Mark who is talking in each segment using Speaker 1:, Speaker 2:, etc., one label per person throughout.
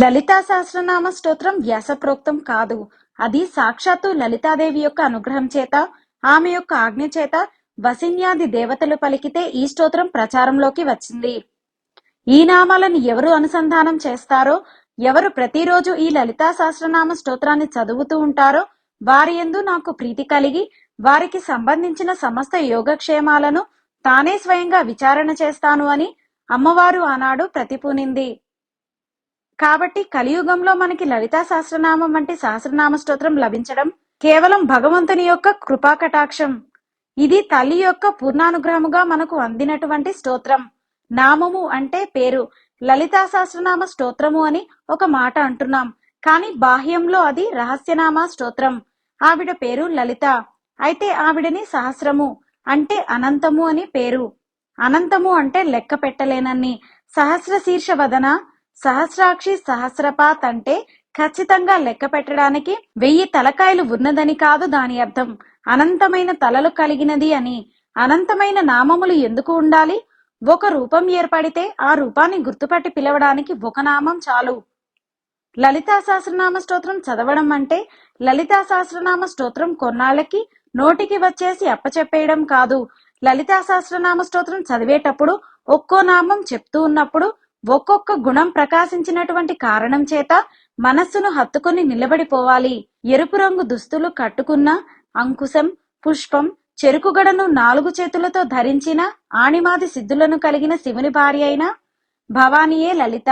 Speaker 1: లలితా సహస్రనామ స్తోత్రం వ్యాసప్రోక్తం కాదు. అది సాక్షాత్తు లలితాదేవి యొక్క అనుగ్రహం చేత ఆమె యొక్క ఆజ్ఞ చేత వసిన్యాది దేవతలు పలికితే ఈ స్తోత్రం ప్రచారంలోకి వచ్చింది. ఈ నామాలను ఎవరు అనుసంధానం చేస్తారో ఎవరు ప్రతిరోజు ఈ లలితా సహస్రనామ స్తోత్రాన్ని చదువుతూ ఉంటారో వారి యందు నాకు ప్రీతి కలిగి వారికి సంబంధించిన సమస్త యోగక్షేమాలను తానే స్వయంగా విచారణ చేస్తాను అని అమ్మవారు ఆనాడు ప్రతిపూనింది. కాబట్టి కలియుగంలో మనకి లలితా సహస్రనామం వంటి సహస్రనామ స్తోత్రం లభించడం కేవలం భగవంతుని యొక్క కృపా కటాక్షం. ఇది తల్లి యొక్క పూర్ణానుగ్రహముగా మనకు అందినటువంటి స్తోత్రం. నామము అంటే పేరు. లలితా సహస్రనామ స్తోత్రము అని ఒక మాట అంటున్నాం. కానీ బాహ్యంలో అది రహస్యనామ స్తోత్రం. ఆవిడ పేరు లలిత. అయితే ఆవిడని సహస్రము అంటే అనంతము అని పేరు. అనంతము అంటే లెక్క పెట్టలేనన్ని. సహస్ర శీర్ష వదన సహస్రాక్షి సహస్రపాత్ అంటే ఖచ్చితంగా లెక్క పెట్టడానికి వెయ్యి తలకాయలు ఉన్నదని కాదు దాని అర్థం. అనంతమైన తలలు కలిగినది అని. అనంతమైన నామములు ఎందుకు ఉండాలి? ఒక రూపం ఏర్పడితే ఆ రూపాన్ని గుర్తుపట్టి పిలవడానికి ఒక నామం చాలు. లలితా సహస్రనామ స్తోత్రం చదవడం అంటే లలితా సహస్రనామ స్తోత్రం కొన్నాళ్ళకి నోటికి వచ్చేసి అప్పచెప్పేయడం కాదు. లలితా సహస్రనామ స్తోత్రం చదివేటప్పుడు ఒక్కో నామం చెప్తూ ఉన్నప్పుడు ఒక్కొక్క గుణం ప్రకాశించినటువంటి కారణం చేత మనస్సును హత్తుకొని నిలబడిపోవాలి. ఎరుపు రంగు దుస్తులు కట్టుకున్న అంకుశం పుష్పం చెరుకుగడను నాలుగు చేతులతో ధరించిన ఆణిమాది సిద్ధులను కలిగిన శివుని భార్య అయిన భవానీయే లలిత.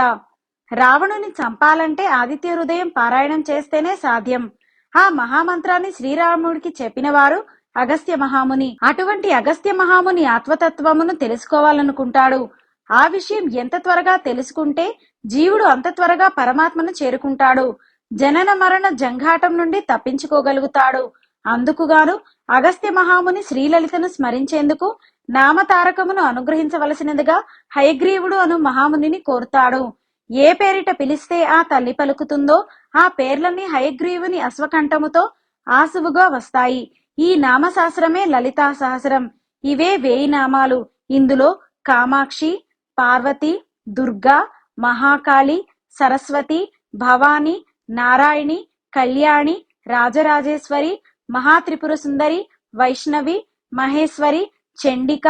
Speaker 1: రావణుని చంపాలంటే ఆదిత్య హృదయం పారాయణం చేస్తేనే సాధ్యం. ఆ మహామంత్రాన్ని శ్రీరాముడికి చెప్పిన వారు అగస్త్య మహాముని. అటువంటి అగస్త్య మహాముని ఆత్మతత్వమును తెలుసుకోవాలనుకుంటాడు. ఆ విషయం ఎంత త్వరగా తెలుసుకుంటే జీవుడు అంత త్వరగా పరమాత్మను చేరుకుంటాడు. జనన మరణ జంఘాటం నుండి తప్పించుకోగలుగుతాడు. అందుకుగాను అగస్త్య మహాముని శ్రీలలితను స్మరించేందుకు నామతారకమును అనుగ్రహించవలసినదిగా హయగ్రీవుడు అను మహామునిని కోరుతాడు. ఏ పేరిట పిలిస్తే ఆ తల్లి పలుకుతుందో ఆ పేర్లన్నీ హయగ్రీవుని అశ్వకంఠముతో ఆసువుగా వస్తాయి. ఈ నామశాస్త్రమే లలితా సహస్రం ఇవే వేయి నామాలు. ఇందులో కామాక్షి పార్వతి దుర్గా మహాకాళి సరస్వతి భవాని నారాయణి కళ్యాణి రాజరాజేశ్వరి మహాత్రిపుర సుందరి వైష్ణవి మహేశ్వరి చండిక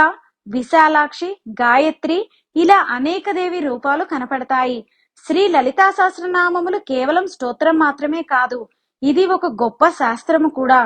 Speaker 1: విశాలాక్షి గాయత్రి ఇలా అనేక దేవి రూపాలు కనపడతాయి. శ్రీ లలితా సహస్రనామములు కేవలం స్తోత్రం మాత్రమే కాదు ఇది ఒక గొప్ప శాస్త్రము కూడా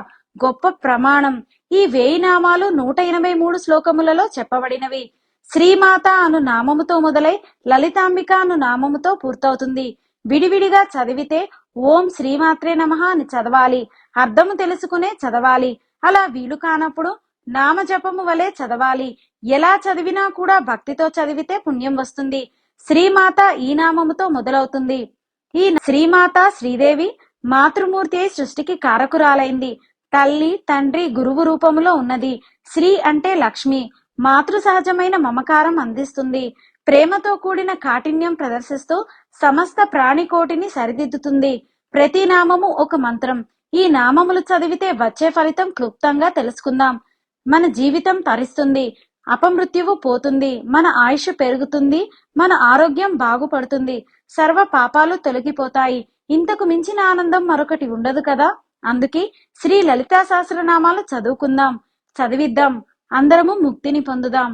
Speaker 1: గొప్ప ప్రమాణం. ఈ వేయి నామాలు నూట ఎనభై మూడు శ్లోకములలో చెప్పబడినవి. శ్రీమాత అను నామముతో మొదలై లలితాంబిక అను నామముతో పూర్తవుతుంది. విడివిడిగా చదివితే ఓం శ్రీమాత్రే నమ అని చదవాలి. అర్థము తెలుసుకునే చదవాలి. అలా వీలు కానప్పుడు నామజపము వలె చదవాలి. ఎలా చదివినా కూడా భక్తితో చదివితే పుణ్యం వస్తుంది. శ్రీమాత ఈ నామముతో మొదలవుతుంది. ఈ శ్రీమాత శ్రీదేవి మాతృమూర్తి అయి సృష్టికి కారకురాలైంది. తల్లి తండ్రి గురువు రూపములో ఉన్నది. శ్రీ అంటే లక్ష్మి. మాతృ సహజమైన మమకారం అందిస్తుంది. ప్రేమతో కూడిన కాఠిన్యం ప్రదర్శిస్తూ సమస్త ప్రాణికోటిని సరిదిద్దుతుంది. ప్రతి నామము ఒక మంత్రం. ఈ నామములు చదివితే వచ్చే ఫలితం క్లుప్తంగా తెలుసుకుందాం. మన జీవితం తరిస్తుంది. అపమృత్యువు పోతుంది. మన ఆయుష్ పెరుగుతుంది. మన ఆరోగ్యం బాగుపడుతుంది. సర్వ పాపాలు తొలగిపోతాయి. ఇంతకు మించిన ఆనందం మరొకటి ఉండదు కదా? అందుకే శ్రీ లలితా సహస్రనామాలు చదువుకుందాం. చదివిద్దాం. అందరము ముక్తిని పొందుదాం.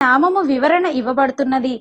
Speaker 1: నామము వివరణ ఇవ్వబడుతున్నది.